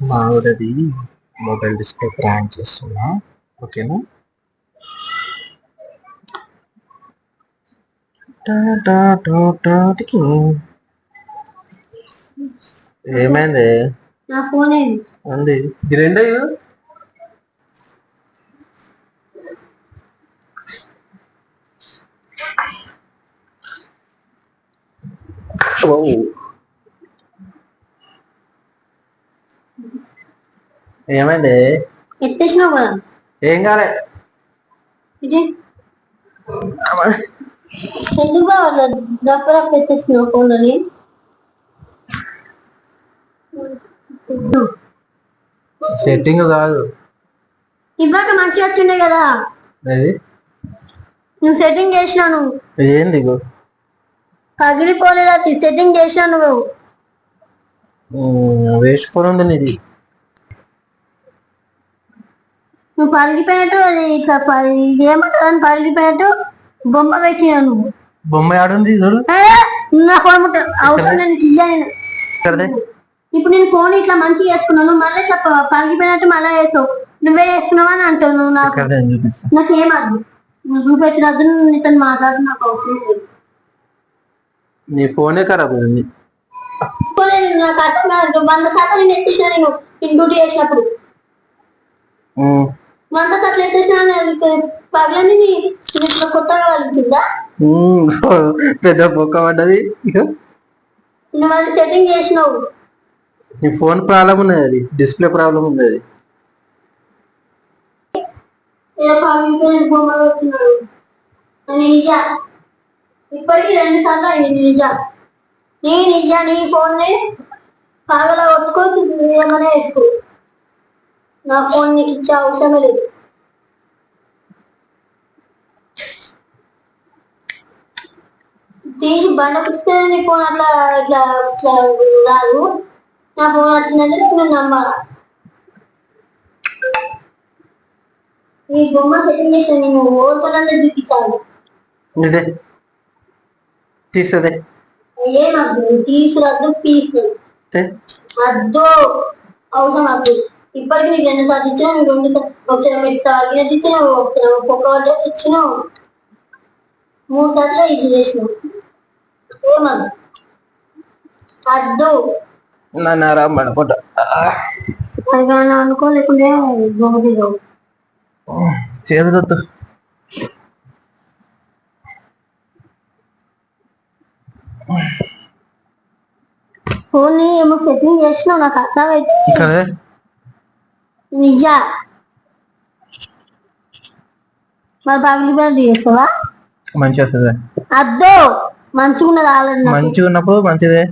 మా ఆవిడది mobile display prank చేస్తున్నా ఓకేనా టా టా టా టా టికి. ఏమైంది అంది ఈ రెండో. ఓ. ఏమైంది? ఎత్తేసినావు? కదా ఏం కాలే. ఎందుకు ఎత్తేసినావు ఫోన్లని? సెట్టింగ్ కాదు. ఇవ్వక మంచిగా వచ్చిండే కదా. నువ్వు సెట్టింగ్ చేసినావు నువ్వు. ఏంది పగిలిపోలేదా సెట్టింగ్ చేసినావు నువ్వు. వేస్ట్ ఫోన్ ఉంది నీది. నువ్వు పగిలిపోయినట్టు అది ఇట్లా ఏమంటారు అని పగిలిపోయినట్టు బొమ్మ పెట్టినా నువ్వు. బొమ్మ ఆడుంది చూడు. నా ఫోన్ అవసరం నేను. ఇప్పుడు నేను ఫోన్ ఇట్లా మంచిగా చేసుకున్నాను మళ్ళీ ఇట్లా ప- పగిలిపోయినట్టు మళ్ళీ చేస్తావు. నువ్వే చేస్తున్నావు అని అంటావు నువ్వు నాకు. ఇక్కడదే అని చూపిస్తా. నాకేం అర్థం? నువ్వు చూపెట్టినద్దు నీతో మాట్లాడి నాకు అవసరం లేదు. నీ ఫోనే ఖరాబ్ పోలేదు, నాకు అర్థం కాదు. వంద శాతం నేను ఎత్తేసిన నేను డ్యూటీ చేసినప్పుడు. వంద శాతం ఎత్తేసిన పగలని ఇట్లా కొత్తగా కలుగుతుందా. పెద్ద బొక్క పడ్డది. నువ్వు అది సెట్టింగ్ చేసినావు. నీ ఫోన్ ప్రాబ్లం ఉన్నది అది. డిస్ప్లే ప్రాబ్లం ఉంది అది. ఇప్పటికీ రెండు సార్లు అయింది నిజ. నీ నిజ నీ ఫోన్ పగల కొట్టుకోవచ్చు ఏమైనా వేసుకో. నా ఫోన్ నీకు ఇచ్చే అవసరమే లేదు. తీసి బండ పుచ్చితే నీ ఫోన్ అట్లా ఇట్లా ఇట్లా రాదు. నా ఫోన్ వచ్చిందంటే నువ్వు నమ్మాలా నీ బొమ్మ సెట్టింగ్ చేసిన నేను ఓతులందరూ చూపిస్తాను. ఇదే. తీసేదే ఏమద్దు తీసురద్దు పీసు. అద్దు అవసరం అద్దు ఇప్పటికి నీకు రెండు సార్లు ఇచ్చిన రెండు సార్లు ఒకసారి మీరు తాగినట్టు ఒకసారి ఒక్కొక్క వాటర్ ఇచ్చినావు మూడు సార్లు ఇచ్చి చేసినావు ఏమద్దు అద్దు. నన్ను అది కానీ అనుకో లేకుంటే ఫోన్ ఏమో సెట్టింగ్ చేసినావు నాకు అర్థమైతే నిజా. మరి పగిలిపోయినట్టు చేస్తావా? మంచి వస్తుంది అద్దో మంచిగా ఉన్నది ఆల్రెడీ మంచిగా ఉన్నప్పుడు మంచిదే.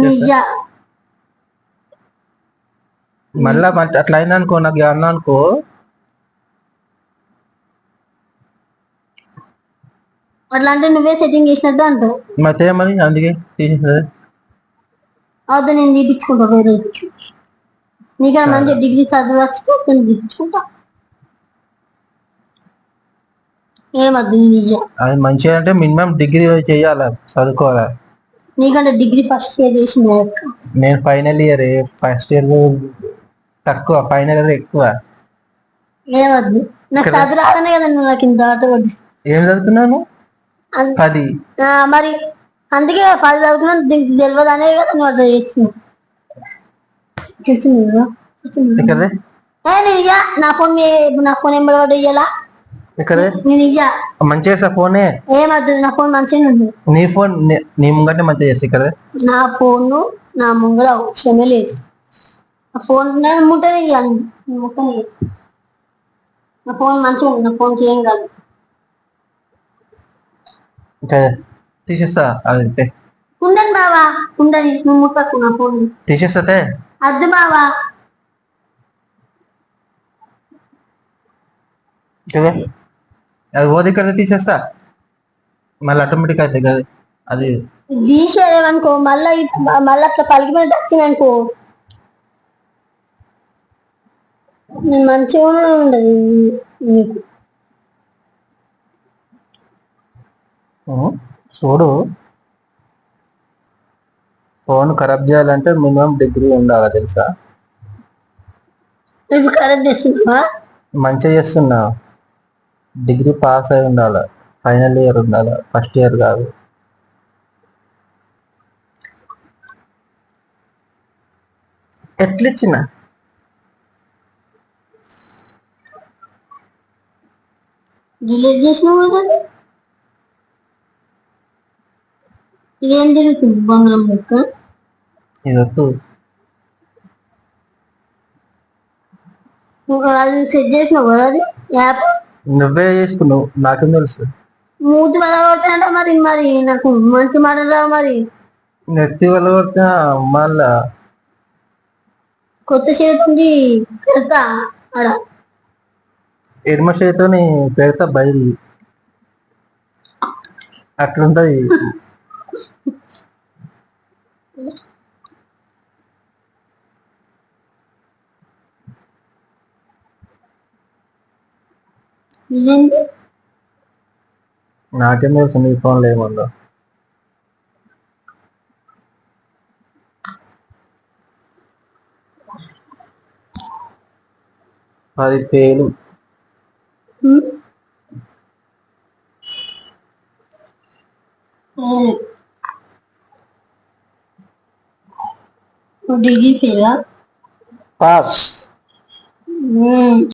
నిజా. మళ్ళా అట్లా అయింది అనుకో నాకు అన్నా అనుకో అట్లా అంటే నువ్వే సెట్టింగ్ చేసినట్టు అంటావు. మరి అందుకే తీసేసేదే అవుతా నేను తీపించుకుంటా వేరే నీకన్నా మంచి డిగ్రీ చదవచ్చు నేను తీపించుకుంటా ఏమద్దు అది మంచిగా అంటే మినిమం డిగ్రీ చేయాలి? చదువుకోవాలి? నీకంటే డిగ్రీ ఫస్ట్ ఇయర్ చేసింది నేను ఫైనల్ ఇయర్ ఫస్ట్ ఇయర్ తక్కువ ఫైనల్ ఇయర్ ఎక్కువ. ఏమద్దు నాకు చదువు రాకనే కదా నువ్వు నాకు ఇంత ఆట ఏం చదువుతున్నాను పది. మరి అందుకే పది చదువుకున్నా దీనికి తెలియదు అనే కదా నువ్వు అట్లా చేస్తున్నావు నా ఫోన్ నా ఫోన్ ఇయ్యాలా? నేను ఇయ్యా. ఫోనే? ఏమద్దు నా ఫోన్ మంచిగా ఉంది. నీ ఫోన్ నీ- నీ ముంగటే మంచిగా చేస్తా ఇక్కడ నా ఫోన్ నా ముంగడ అవసరమే లేదు. నా ఫోన్ నేను ముట్టనే. నా ఫోన్ మంచిగా ఉంది నా ఫోన్కి ఏం కాదు. తీసేస్తా అది తే. ఉండని బావా ఉండని నువ్వు ముట్టకు నా ఫోన్ తీసేస్తే బావా. కదా అది పోదు ఇక్కడ తీసేస్తా. మళ్ళీ ఆటోమేటిక్ అవుతుంది కదా అది తీసేయమనుకో మళ్ళా మళ్ళా అట్లా పలికిపోయినట్టు వచ్చిందనుకో. నేను మంచిగా ఉండదు నీకు. చూడు. ఫోన్ ఖరాబ్ చేయాలంటే మినిమం డిగ్రీ ఉండాలి తెలుసా? ఇప్పుడు కరెక్ట్ చేస్తున్నావా? మంచిగా చేస్తున్నా. డిగ్రీ పాస్ అయి ఉండాలి? ఫైనల్ ఇయర్ ఉండాలి? ఫస్ట్ ఇయర్ కాదు. ఎట్లిచ్చిన డిలీట్ చేసినావు కదా బంగారం లెక్క అది సెట్ చేసినావు కదా అది? యాప్? నువ్వే చేసుకున్నావు నాకేం తెలుసు. మూతి పగలగొట్టాయంట మరి మరి నాకు మంచి మాటలు రావు మరి? నెత్తి వల్ల కొట్టిన మళ్ళా కొత్త చేతుంది కడతా ఆడ. ఎడమ చేతితోని పెడతా బయలు అట్లుంటది. ఇదేంటి? నాకేం తెలుసు నీ ఫోన్లో ఏముందో. పది పేలు. హ్మ్? సరే. ఓ డిగ్రీ ఫెయిలా పాస్ హ్మ్.